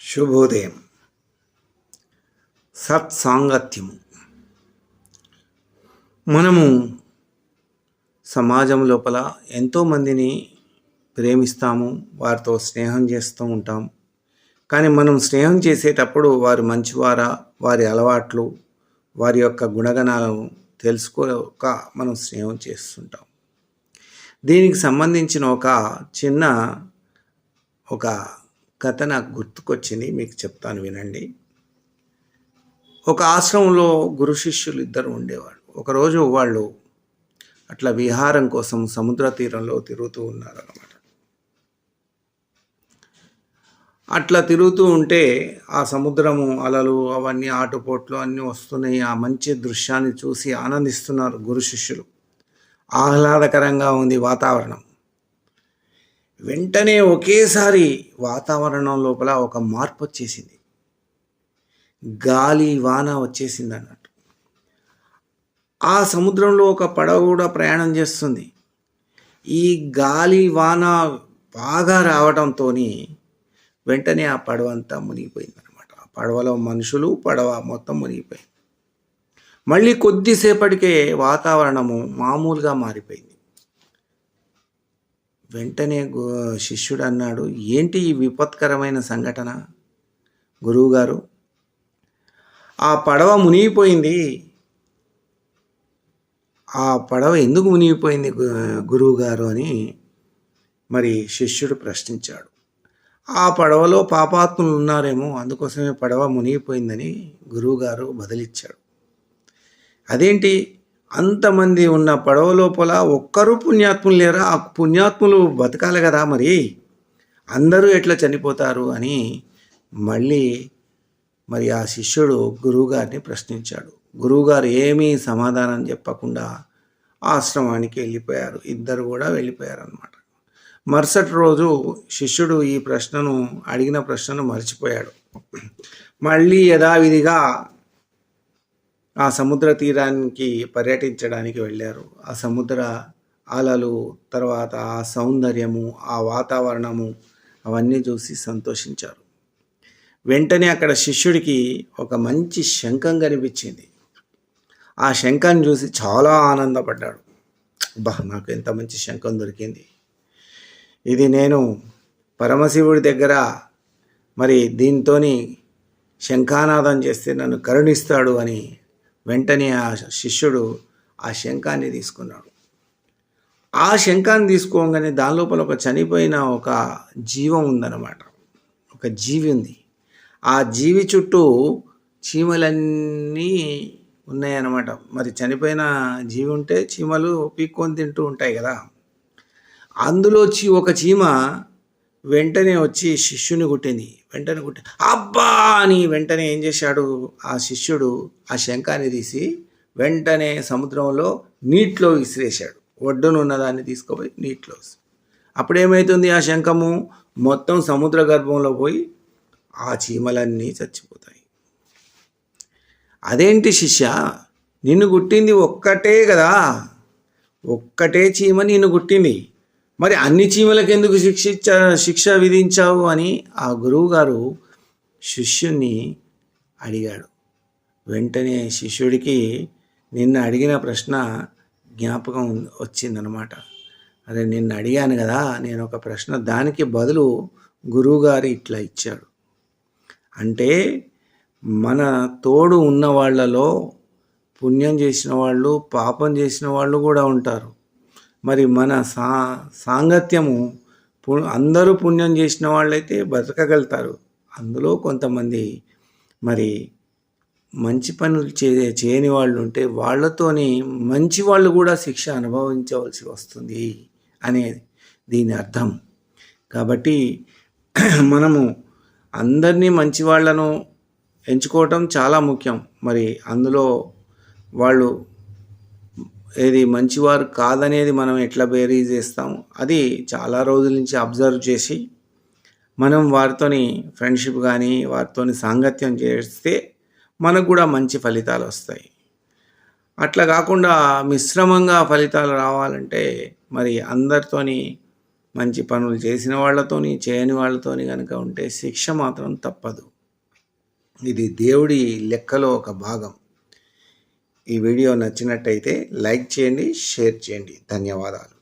శుభోదయం. సత్సాంగత్యము. మనము సమాజం లోపల ఎంతోమందిని ప్రేమిస్తాము వారితో స్నేహం చేస్తూ ఉంటాం. కానీ మనం స్నేహం చేసేటప్పుడు వారు మంచివారా వారి అలవాట్లు వారి యొక్క గుణగణాలను తెలుసుకోక మనం స్నేహం చేస్తుంటాం. దీనికి సంబంధించిన ఒక చిన్న ఒక కథ నాకు గుర్తుకొచ్చింది మీకు చెప్తాను వినండి. ఒక ఆశ్రమంలో గురు శిష్యులు ఇద్దరు ఉండేవాళ్ళు. ఒకరోజు వాళ్ళు అట్లా విహారం కోసం సముద్ర తీరంలో తిరుగుతూ ఉన్నారన్నమాట. అట్లా తిరుగుతూ ఉంటే ఆ సముద్రము అలలు అవన్నీ ఆటుపోట్లు అన్నీ వస్తున్నాయి. ఆ మంచి దృశ్యాన్ని చూసి ఆనందిస్తున్నారు గురు శిష్యులు. ఆహ్లాదకరంగా ఉంది వాతావరణం. వెంటనే ఒకేసారి వాతావరణం లోపల ఒక మార్పు వచ్చేసింది. గాలి వాన వచ్చేసింది అన్నట్టు. ఆ సముద్రంలో ఒక పడవ కూడా ప్రయాణం చేస్తుంది. ఈ గాలి వాన బాగా రావడంతో వెంటనే ఆ పడవ అంతా మునిగిపోయింది అనమాట ఆ పడవలో మనుషులు పడవ మొత్తం మునిగిపోయింది. మళ్ళీ కొద్దిసేపటికే వాతావరణము మామూలుగా మారిపోయింది. వెంటనే శిష్యుడు అన్నాడు ఏంటి ఈ విపత్కరమైన సంఘటన? గురువుగారు ఆ పడవ మునిగిపోయింది. ఆ పడవ ఎందుకు మునిగిపోయింది గురువుగారు? అని మరి శిష్యుడు ప్రశ్నించాడు. ఆ పడవలో పాపాత్ములు ఉన్నారేమో అందుకోసమే పడవ మునిగిపోయిందని గురువుగారు బదిలిచ్చాడు. అదేంటి? అంతమంది ఉన్న పడవ లోపల ఒక్కరు పుణ్యాత్ములు లేరా? ఆ పుణ్యాత్ములు బతకాలి కదా మరి. అందరూ ఎట్లా చనిపోతారు అని మళ్ళీ మరి ఆ శిష్యుడు గురువుగారిని ప్రశ్నించాడు. గురువుగారు ఏమీ సమాధానం చెప్పకుండా ఆశ్రమానికి వెళ్ళిపోయారు. ఇద్దరు కూడా వెళ్ళిపోయారు అనమాట మరుసటి రోజు శిష్యుడు ఈ ప్రశ్నను అడిగిన ప్రశ్నను మర్చిపోయాడు. మళ్ళీ యథావిధిగా ఆ సముద్ర తీరానికి పర్యటించడానికి వెళ్ళారు. ఆ సముద్ర అలలు తర్వాత ఆ సౌందర్యము ఆ వాతావరణము అవన్నీ చూసి సంతోషించారు. వెంటనే అక్కడ శిష్యుడికి ఒక మంచి శంఖం కనిపించింది. ఆ శంఖాన్ని చూసి చాలా ఆనందపడ్డాడు. బా నాకు ఎంత మంచి శంఖం దొరికింది. ఇది నేను పరమశివుడి దగ్గర మరి దీంతోని శంఖానాదం చేస్తే నన్ను కరుణిస్తాడు అని వెంటనే ఆ శిష్యుడు ఆ శంఖాన్ని తీసుకున్నాడు. ఆ శంఖాన్ని తీసుకోగానే దాని లోపల ఒక చనిపోయిన ఒక జీవం ఉందన్నమాట. ఒక జీవి ఉంది. ఆ జీవి చుట్టూ చీమలన్నీ ఉన్నాయన్నమాట. మరి చనిపోయిన జీవి ఉంటే చీమలు పీక్కొని తింటూ ఉంటాయి కదా. అందులో చీ ఒక చీమ వెంటనే వచ్చి శిష్యుని కుట్టింది. వెంటనే కొట్టి అబ్బా అని వెంటనే ఏం చేశాడు? ఆ శిష్యుడు ఆ శంఖాన్ని తీసి వెంటనే సముద్రంలో నీటిలో విసిరేశాడు. ఒడ్డున ఉన్నదాన్ని తీసుకుపోయి నీటిలో అప్పుడేమవుతుంది ఆ శంఖము? మొత్తం సముద్ర గర్భంలో పోయి ఆ చీమలన్నీ చచ్చిపోతాయి. అదేంటి శిష్య? నిన్ను గుట్టింది ఒక్కటే కదా? ఒక్కటే చీమ నిన్ను గుట్టింది మరి అన్ని చీమలకు ఎందుకు శిక్షించ శిక్ష విధించావు అని ఆ గురువుగారు శిష్యుణ్ణి అడిగాడు. వెంటనే శిష్యుడికి నిన్న అడిగిన ప్రశ్న జ్ఞాపకం వచ్చిందనమాట అదే నిన్ను అడిగాను కదా నేను ఒక ప్రశ్న దానికి బదులు గురువుగారు ఇట్లా ఇచ్చాడు. అంటే మన తోడు ఉన్న వాళ్ళలో పుణ్యం చేసిన వాళ్ళు పాపం చేసిన వాళ్ళు కూడా ఉంటారు. మరి మన సా సాంగత్యము అందరూ పుణ్యం చేసిన వాళ్ళైతే బతకగలుగుతారు అందులో కొంతమంది మరి మంచి పనులు చే చేయని వాళ్ళు ఉంటే వాళ్ళతోని మంచి వాళ్ళు కూడా శిక్ష అనుభవించవలసి వస్తుంది అనేది దీని అర్థం. కాబట్టి మనము అందరినీ మంచి వాళ్ళను ఎంచుకోవటం చాలా ముఖ్యం. మరి అందులో వాళ్ళు ఏది మంచివారు కాదనేది మనం ఎట్లా బేరీ చేస్తాము? అది చాలా రోజుల నుంచి అబ్జర్వ్ చేసి మనం వారితోని ఫ్రెండ్షిప్ కానీ వారితోని సాంగత్యం చేస్తే మనకు కూడా మంచి ఫలితాలు వస్తాయి. అట్లా కాకుండా మిశ్రమంగా ఫలితాలు రావాలంటే మరి అందరితోని మంచి పనులు చేసిన వాళ్ళతోని చేయని వాళ్ళతోని కనుక ఉంటే శిక్ష మాత్రం తప్పదు. ఇది దేవుడి లెక్కలో ఒక భాగం. ఈ వీడియో నచ్చినట్టయితే లైక్ చేయండి షేర్ చేయండి. ధన్యవాదాలు.